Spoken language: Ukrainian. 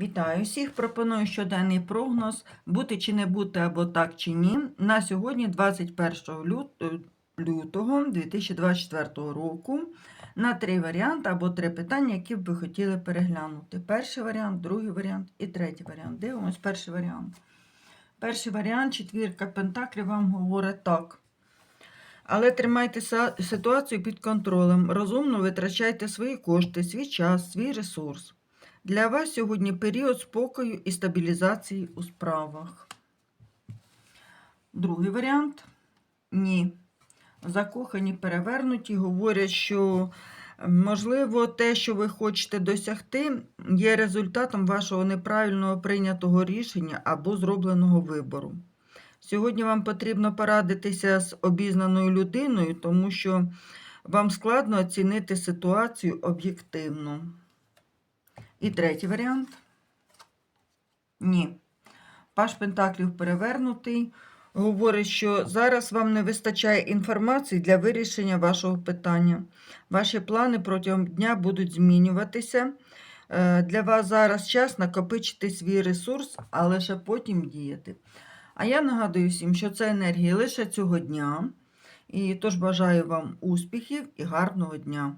Вітаю всіх! Пропоную щоденний прогноз бути чи не бути або так чи ні. На сьогодні, 21 е, лютого 2024 року, на три варіанти або три питання, які б ви хотіли переглянути. Перший варіант, другий варіант і третій варіант. Дивимось перший варіант. Перший варіант, четвірка Пентаклів вам говорить так. Але тримайте ситуацію під контролем. Розумно витрачайте свої кошти, свій час, свій ресурс. Для вас сьогодні період спокою і стабілізації у справах. Другий варіант ні. Закохані перевернуті говорять, що можливо те, що ви хочете досягти, є результатом вашого неправильного прийнятого рішення або зробленого вибору. Сьогодні вам потрібно порадитися з обізнаною людиною, тому що вам складно оцінити ситуацію об'єктивно. І третій варіант. Ні. Паш Пентаклів перевернутий. Говорить, що зараз вам не вистачає інформації для вирішення вашого питання. Ваші плани протягом дня будуть змінюватися. Е, Для вас зараз час накопичити свій ресурс, а лише потім діяти. А я нагадую всім, що це енергія лише цього дня. І тож бажаю вам успіхів і гарного дня.